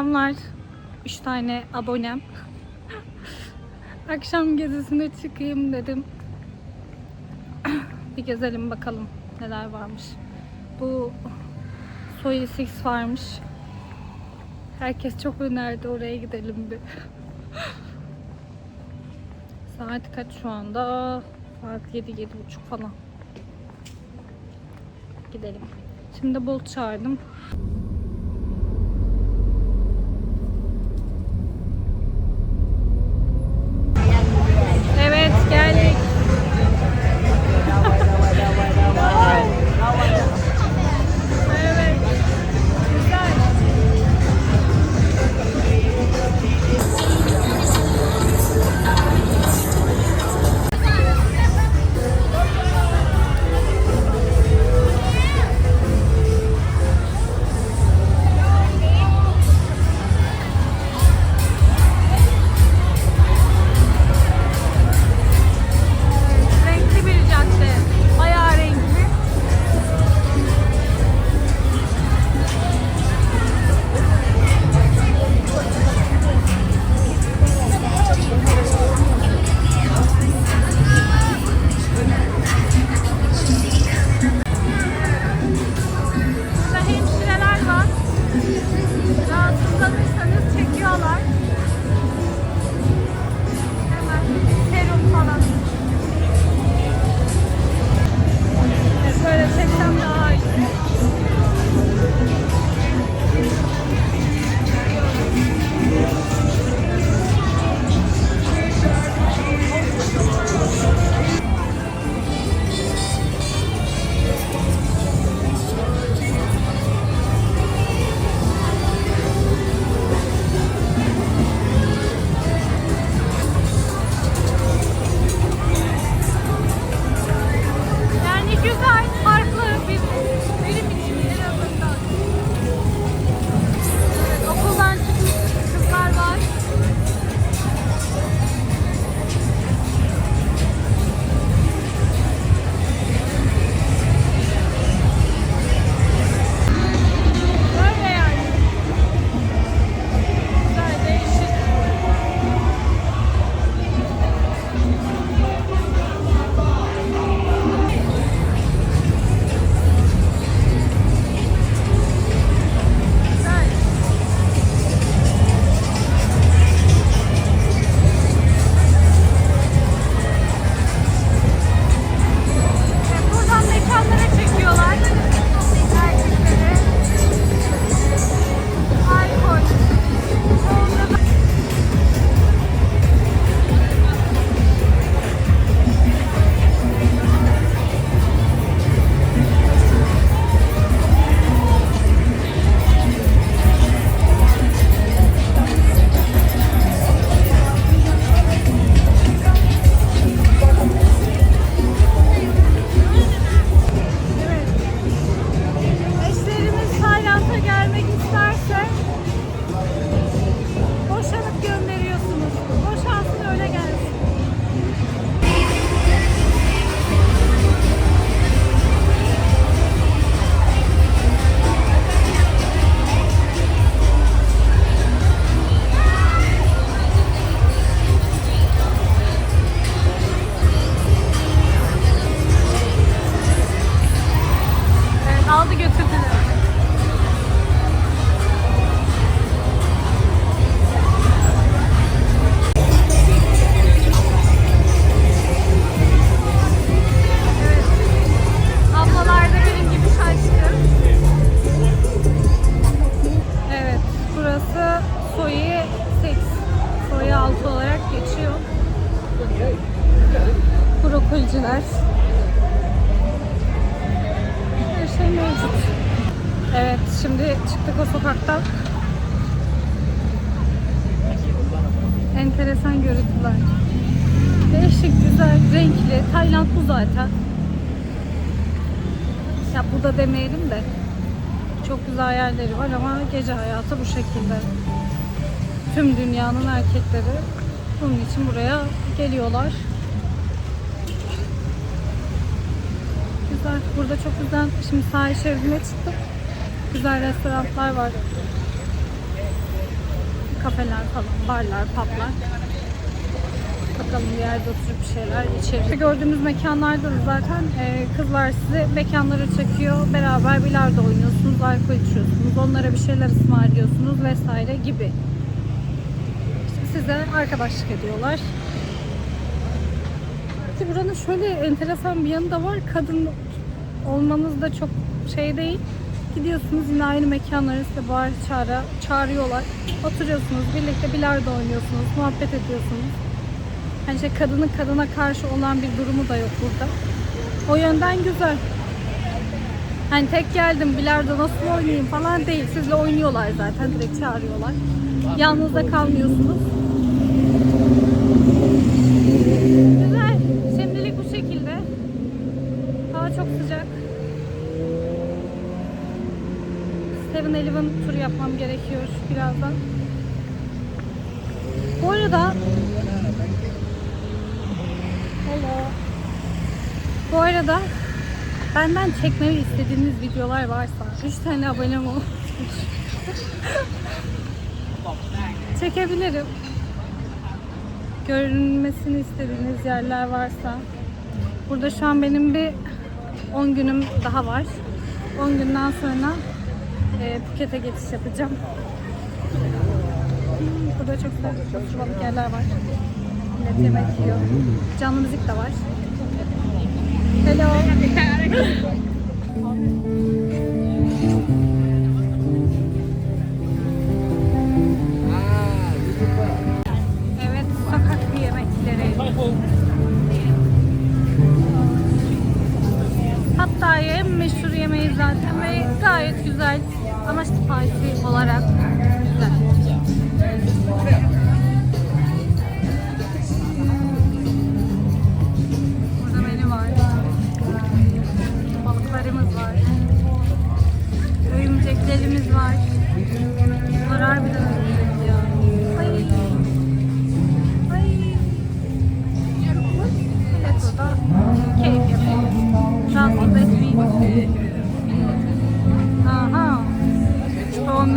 Selamlar. 3 tane abonem. Akşam gezisine çıkayım dedim. bir gezelim bakalım neler varmış. Bu Soy Six varmış. Herkes çok önerdi oraya gidelim bir. Saat kaç şu anda? Saat 7 7 buçuk falan. Gidelim. Şimdi Bolt çağırdım. Şimdi çıktık o sokaktan. Enteresan görüntüler. Değişik, güzel, renkli. Tayland bu zaten. Ya bu da demeyelim de. Çok güzel yerleri var ama gece hayatı bu şekilde. Tüm dünyanın erkekleri bunun için buraya geliyorlar. Güzel. Burada çok güzel. Şimdi sahil şeridine çıktık. Güzel restoranlar var. kafeler falan, barlar, publar. Bakalım bir yerde oturup bir şeyler içeriz. Gördüğümüz mekanlarda da zaten e, kızlar sizi mekanlara çekiyor. Beraber bilardo oynuyorsunuz, alkol içiyorsunuz. Onlara bir şeyler ısmarlıyorsunuz vesaire gibi. İşte size arkadaşlık ediyorlar. Ki buranın şöyle enteresan bir yanı da var. Kadın olmanız da çok şey değil. Gidiyorsunuz yine aynı mekanlara size bağır çağıra, çağırıyorlar. Oturuyorsunuz, birlikte bilardo oynuyorsunuz, muhabbet ediyorsunuz. Yani şey kadının kadına karşı olan bir durumu da yok burada. O yönden güzel. Hani tek geldim bilardo nasıl oynayayım falan değil. Sizle oynuyorlar zaten direkt çağırıyorlar. Yalnız da kalmıyorsunuz. Güzel. Şimdilik bu şekilde. Hava çok sıcak. Seven Eleven tur yapmam gerekiyor birazdan. Bu arada Hello. Bu arada benden çekmemi istediğiniz videolar varsa 3 tane abonem olmuş. Çekebilirim. Görünmesini istediğiniz yerler varsa. Burada şu an benim bir 10 günüm daha var. 10 günden sonra e, Phuket'e geçiş yapacağım. Hmm, Burada çok güzel oturmalık yerler var. Millet yemek yiyor. Canlı müzik de var. Hello. evet, sokak yemekleri. Hatta en meşhur yemeği zaten ve gayet güzel ama spicy olarak güzel. Burada menü var. Balıklarımız var. Örümceklerimiz var. Bunlar harbiden örümcek ya. Ay. Ay. Millet burada keyif yapıyor. Rahatsız etmeyin.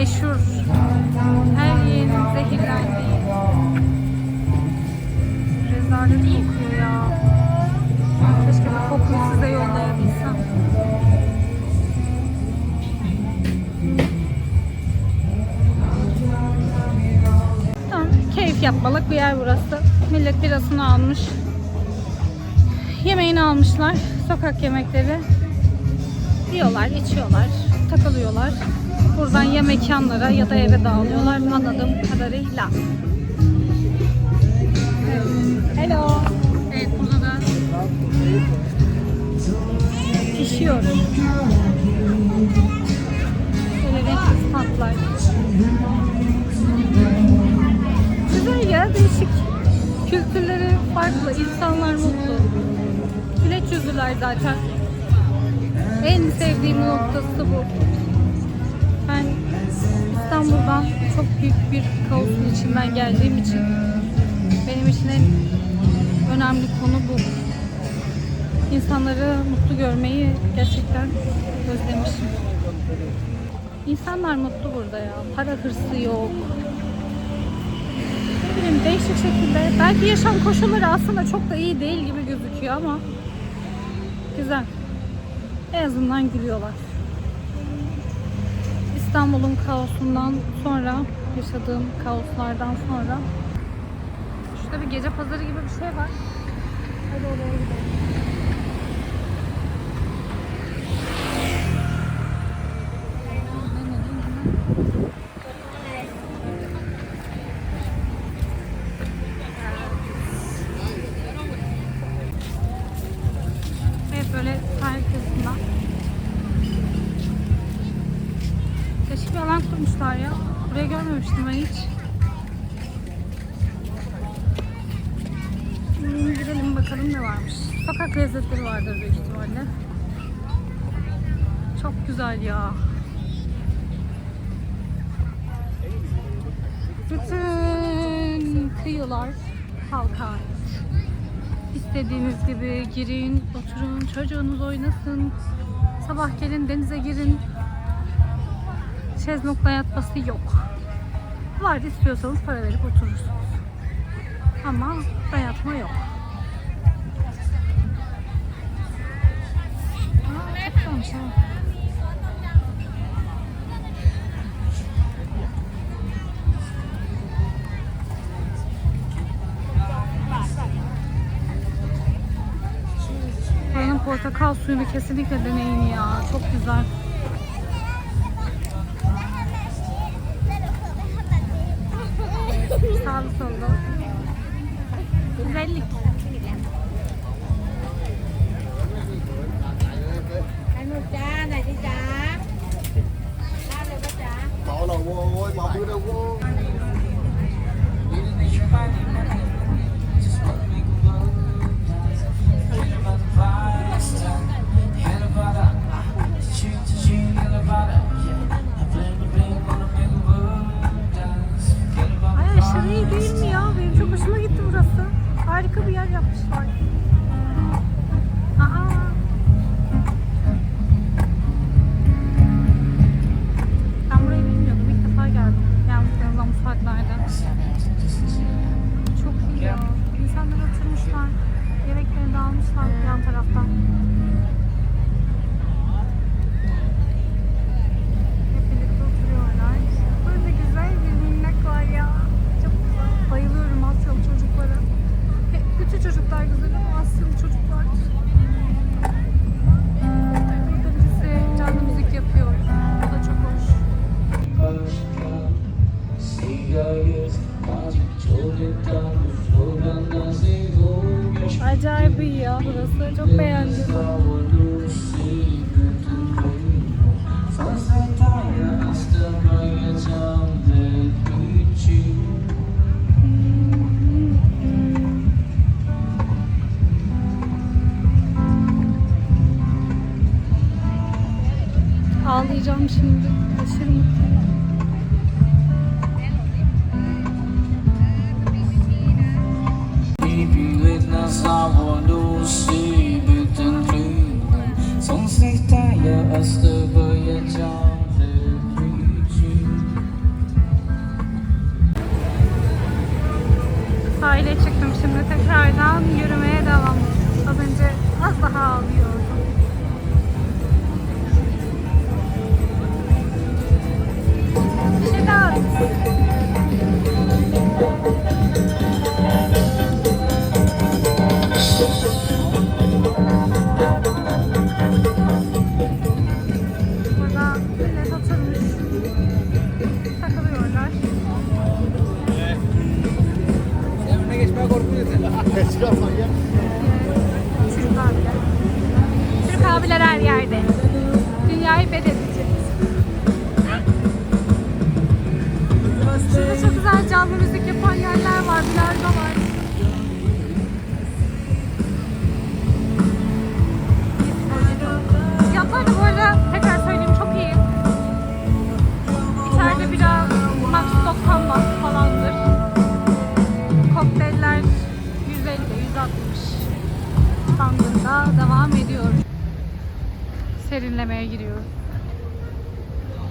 Meşhur. Her yerin zehirlendiği. Rezalet kokuyor ya. Keşke bu kokuyu size yollayabilsem. Tamam, keyif yapmalık bir yer burası. Millet birasını almış. Yemeğini almışlar. Sokak yemekleri. Yiyorlar, içiyorlar, takılıyorlar. Buradan ya mekanlara ya da eve dağılıyorlar anladığım kadarıyla. Hello. Evet burada da pişiyor. Böyle renkli tatlar. Güzel ya değişik. Kültürleri farklı, insanlar mutlu. Güleç yüzlüler zaten. En sevdiğim noktası bu. İstanbul'dan çok büyük bir kaosun içinden geldiğim için benim için en önemli konu bu. İnsanları mutlu görmeyi gerçekten özlemişim. İnsanlar mutlu burada ya. Para hırsı yok. Ne bileyim değişik şekilde. Belki yaşam koşulları aslında çok da iyi değil gibi gözüküyor ama güzel. En azından gülüyorlar. İstanbul'un kaosundan sonra, yaşadığım kaoslardan sonra şurada bir gece pazarı gibi bir şey var. Hadi oraya gidelim. Görmemiştim ben hiç. Hmm, gidelim bakalım ne varmış. Sokak lezzetleri vardır büyük ihtimalle. Çok güzel ya. Bütün kıyılar halka. İstediğiniz gibi girin, oturun, çocuğunuz oynasın. Sabah gelin denize girin. Şezlongla yatması yok. Var istiyorsanız para verip oturursunuz. Ama dayatma yok. Aa, çok güzelmiş ha. Portakal suyunu kesinlikle deneyin ya. Çok güzel. 怎么？Ağlayacağım şimdi. Aşırı mutluyum. Şurada çok güzel canlı müzik yapan yerler var. Bilardo var. Fiyatlar da tekrar söyleyeyim çok iyi. İçeride bira max 90 baht falandır. Kokteyller 150, 160 bandında devam ediyor. Serinlemeye giriyoruz.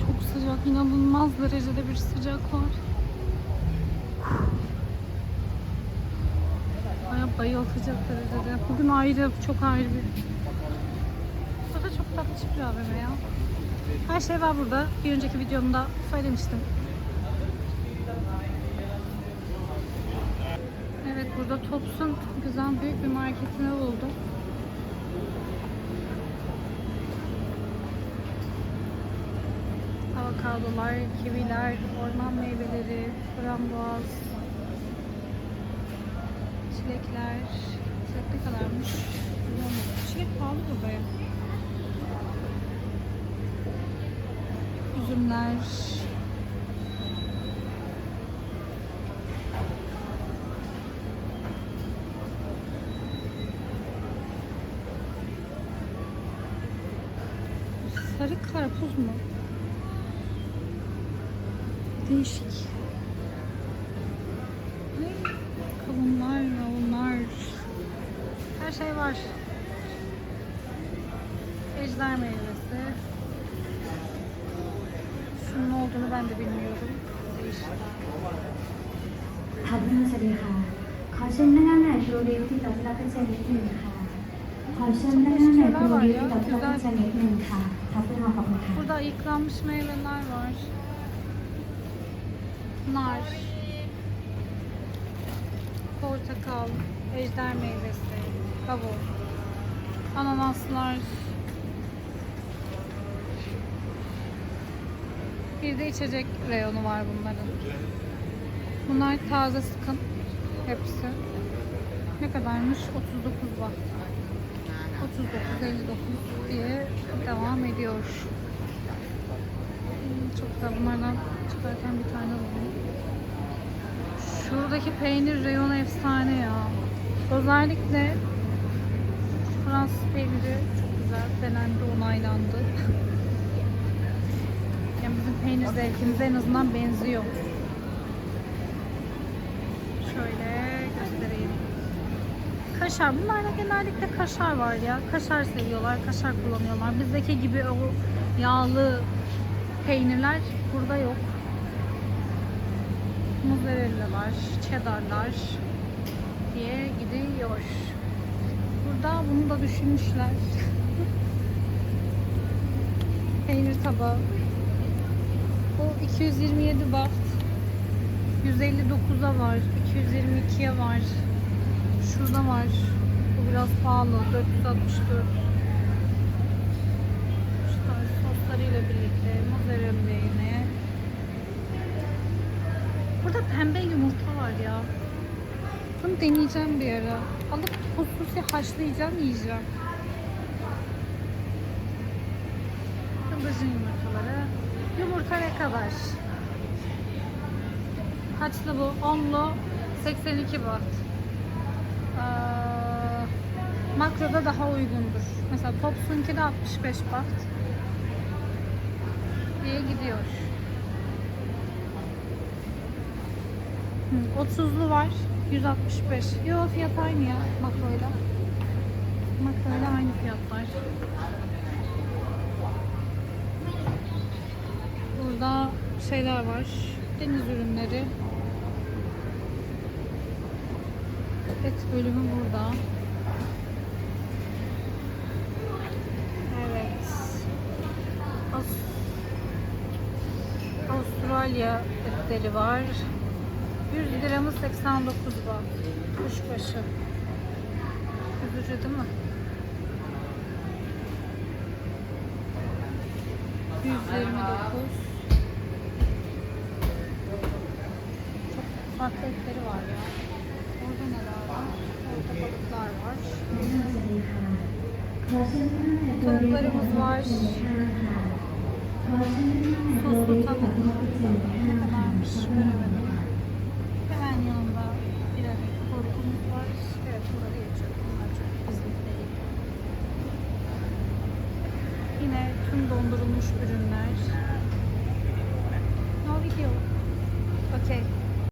Çok sıcak, inanılmaz derecede bir sıcak var. Baya bayıltacak derecede. Bugün ayrı, çok ayrı bir. Burada çok tatlı bir AVM ya. Her şey var burada. Bir önceki videomda söylemiştim. Evet burada Tops'un güzel büyük bir marketini buldum. Avokadolar, kiviler, orman meyveleri, frambuaz, çilekler. Çilek ne kadarmış? Bilmiyorum. Çilek pahalı burada ya. Üzümler. Sarı karpuz mu? Değişik. Şunun olduğunu ben de bilmiyorum. Değişik. ค่ะพี่สวัสดีค่ะ ขอเชิญพนักงานหน่อยโปรดิวที่ต่อที่รับเป็นเชิญนิดหนึ่งค่ะ ขอเชิญพนักงานหน่อยโปรดิวที่ต่อที่รับเป็นเชิญนิดหนึ่งค่ะขอบคุณค่ะขอบคุณค่ะ Burada yıkanmış meyveler var. Nar. Portakal. Ejder meyvesi. Kavun. Ananaslar. Bir de içecek reyonu var bunların. Bunlar taze sıkın. Hepsi. Ne kadarmış? 39 baht. 39.59 diye devam ediyor. Hmm, Çok da bunlardan çıkarken bir tane buldum. Şuradaki peynir reyonu efsane ya. Özellikle Fransız peyniri çok güzel denendi, onaylandı. Peynir zevkimize en azından benziyor. Şöyle göstereyim. Kaşar. Bunlarda genellikle kaşar var ya. Kaşar seviyorlar, kaşar kullanıyorlar. Bizdeki gibi o yağlı peynirler burada yok. Muzzarellalar, cheddarlar diye gidiyor. Burada bunu da düşünmüşler. Peynir tabağı. Bu 227 baht. 159'a var, 222'ye var. Şurada var. Bu biraz pahalı. 464. Şu tarz soslarıyla birlikte mozzarella yine. Burada pembe yumurta var ya. Bunu deneyeceğim bir ara. Alıp hususi haşlayacağım, yiyeceğim. Kıldırcın yumurtaları. Yumurta ne kadar? Kaçlı bu? 10'lu 82 baht. Ee, makroda daha uygundur. Mesela Topsun'unki de 65 baht diye gidiyor. Hı, 30'lu var. 165. Yo fiyat aynı ya makroyla. Makroyla aynı fiyatlar. Burada şeyler var. Deniz ürünleri. Et bölümü burada. Evet. Avustralya etleri var. 100 gramı 89 baht. Kuşbaşı. Üzücü değil mi? 129 Çok farklı etleri var ya. Orada neler var? Orada balıklar var. Tavuklarımız var. Soslu tavuk. Ne kadarmış göremedim. Hemen yanında bir adet korkumuz var. Evet bunları geçiyorum. Bunlar çok bizlik değil. Yine tüm dondurulmuş ürünler. No video. Okay.